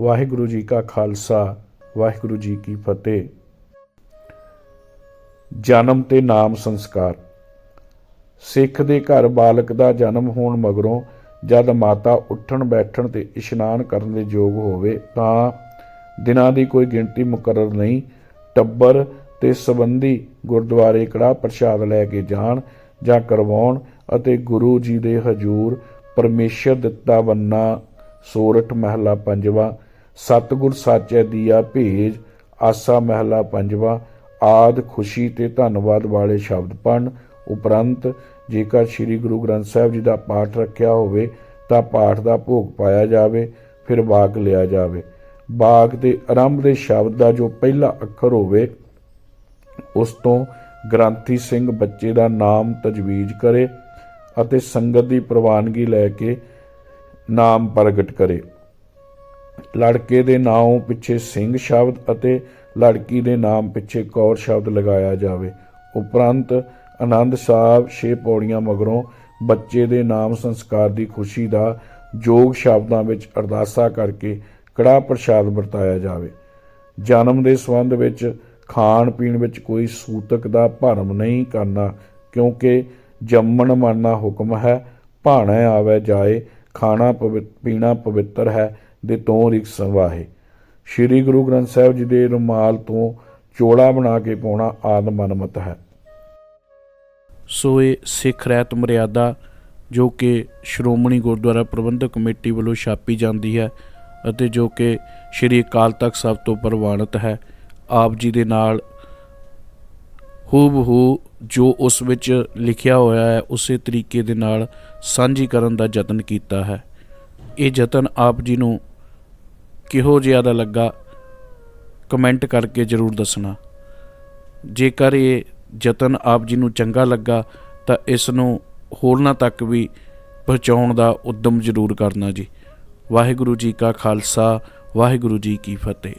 ਵਾਹਿਗੁਰੂ ਜੀ ਕਾ ਖਾਲਸਾ, ਵਾਹਿਗੁਰੂ ਜੀ ਕੀ ਫਤਿਹ। ਜਨਮ ਤੇ ਨਾਮ ਸੰਸਕਾਰ। ਸਿੱਖ ਦੇ ਘਰ ਬਾਲਕ ਦਾ ਜਨਮ ਹੋਣ ਮਗਰੋਂ ਜਦ ਮਾਤਾ ਉੱਠਣ ਬੈਠਣ ਤੇ ਇਸ਼ਨਾਨ ਕਰਨ ਦੇ ਯੋਗ ਹੋਵੇ ਤਾਂ ਦਿਨਾਂ ਦੀ ਕੋਈ ਗਿਣਤੀ ਮੁਕਰਰ ਨਹੀਂ, ਟੱਬਰ ਤੇ ਸੰਬੰਧੀ ਗੁਰਦੁਆਰੇ ਕੜਾ ਪ੍ਰਸ਼ਾਦ ਲੈ ਕੇ ਜਾਣ ਜਾਂ ਕਰਵਾਉਣ ਅਤੇ ਗੁਰੂ ਜੀ ਦੇ ਹਜੂਰ, ਪਰਮੇਸ਼ਰ ਦਿੱਤਾ ਬੰਨਾ, ਸੋਰਠ ਮਹਿਲਾ ਪੰਜਵਾ ਸਤਿਗੁਰ ਸਾਚੈ ਦੀਆ ਭੇਜ, ਆਸਾ ਮਹਿਲਾ ਪੰਜਵਾ, ਆਦ ਖੁਸ਼ੀ ਤੇ ਧੰਨਵਾਦ ਵਾਲੇ ਸ਼ਬਦ ਪੜ੍ਹਨ। ਉਪਰੰਤ ਜੇਕਰ ਸ੍ਰੀ ਗੁਰੂ ਗ੍ਰੰਥ ਸਾਹਿਬ ਜੀ ਦਾ ਪਾਠ ਰੱਖਿਆ ਹੋਵੇ, ਤਾਂ ਪਾਠ ਦਾ ਭੋਗ ਪਾਇਆ ਜਾਵੇ, ਫਿਰ ਬਾਗ ਲਿਆ ਜਾਵੇ। ਬਾਗ ਦੇ ਆਰੰਭ ਦੇ ਸ਼ਬਦ ਦਾ ਜੋ ਪਹਿਲਾ ਅੱਖਰ ਹੋਵੇ, ਉਸ ਤੋਂ ਗ੍ਰੰਥੀ ਸਿੰਘ ਬੱਚੇ ਦਾ ਨਾਮ ਤਜਵੀਜ਼ ਕਰੇ ਅਤੇ ਸੰਗਤ ਦੀ ਪ੍ਰਵਾਨਗੀ ਲੈ ਕੇ ਨਾਮ ਪ੍ਰਗਟ ਕਰੇ। ਲੜਕੇ ਦੇ ਨਾਮ ਪਿੱਛੇ ਸਿੰਘ ਸ਼ਬਦ ਅਤੇ ਲੜਕੀ ਦੇ ਨਾਮ ਪਿੱਛੇ ਕੌਰ ਸ਼ਬਦ ਲਗਾਇਆ ਜਾਵੇ। ਉਪਰੰਤ ਆਨੰਦ ਸਾਹਿਬ ਛੇ ਪੌੜੀਆਂ ਮਗਰੋਂ ਬੱਚੇ ਦੇ ਨਾਮ ਸੰਸਕਾਰ ਦੀ ਖੁਸ਼ੀ ਦਾ ਜੋਗ ਸ਼ਬਦਾਂ ਵਿੱਚ ਅਰਦਾਸਾ ਕਰਕੇ ਕੜਾ ਪ੍ਰਸ਼ਾਦ ਵਰਤਾਇਆ ਜਾਵੇ। ਜਨਮ ਦੇ ਸੰਬੰਧ ਵਿੱਚ ਖਾਣ ਪੀਣ ਵਿੱਚ ਕੋਈ ਸੂਤਕ ਦਾ ਭਰਮ ਨਹੀਂ ਕਰਨਾ, ਕਿਉਂਕਿ ਜੰਮਣ ਮਰਨਾ ਹੁਕਮ ਹੈ, ਭਾਣਾ ਆਵੇ ਜਾਏ, ਖਾਣਾ ਪਵਿ- ਪੀਣਾ ਪਵਿੱਤਰ ਹੈ ਦੇ ਤੋਂ ਰਿਕ ਸੰਵਾਹੇ। ਸ੍ਰੀ ਗੁਰੂ ਗ੍ਰੰਥ ਸਾਹਿਬ ਜੀ ਦੇ ਰੁਮਾਲ ਤੋਂ ਚੋਲਾ ਬਣਾ ਕੇ ਪਾਉਣਾ ਆਦ ਮਨਮਤ ਹੈ। ਸੋ ਇਹ ਸਿੱਖ ਰਹਿਤ ਮਰਿਆਦਾ, ਜੋ ਕਿ ਸ਼੍ਰੋਮਣੀ ਗੁਰਦੁਆਰਾ ਪ੍ਰਬੰਧਕ ਕਮੇਟੀ ਵੱਲੋਂ ਛਾਪੀ ਜਾਂਦੀ ਹੈ ਅਤੇ ਜੋ ਕਿ ਸ਼੍ਰੀ ਅਕਾਲ ਤਖਤ ਸਾਹਿਬ ਤੋਂ ਪ੍ਰਵਾਨਿਤ ਹੈ, ਆਪ ਜੀ ਦੇ ਨਾਲ ਹੂਬਹੂ ਜੋ ਉਸ ਵਿੱਚ ਲਿਖਿਆ ਹੋਇਆ ਹੈ, ਉਸੇ ਤਰੀਕੇ ਦੇ ਨਾਲ ਸਾਂਝੀ ਕਰਨ ਦਾ ਯਤਨ ਕੀਤਾ ਹੈ। ਇਹ ਯਤਨ ਆਪ ਜੀ ਨੂੰ ਕਿਹੋ ਜਿਹਾ ਦਾ ਲੱਗਾ ਕਮੈਂਟ ਕਰਕੇ ਜਰੂਰ ਦੱਸਣਾ। ਜੇਕਰ ਇਹ ਯਤਨ ਆਪ ਜੀ ਨੂੰ ਚੰਗਾ ਲੱਗਾ, ਤਾਂ ਇਸ ਨੂੰ ਹੋਰਨਾਂ ਤੱਕ ਵੀ ਪਹੁੰਚਾਉਣ ਦਾ ਉਦਮ ਜ਼ਰੂਰ ਕਰਨਾ ਜੀ। ਵਾਹਿਗੁਰੂ ਜੀ ਕਾ ਖਾਲਸਾ, ਵਾਹਿਗੁਰੂ ਜੀ ਕੀ ਫਤਿਹ।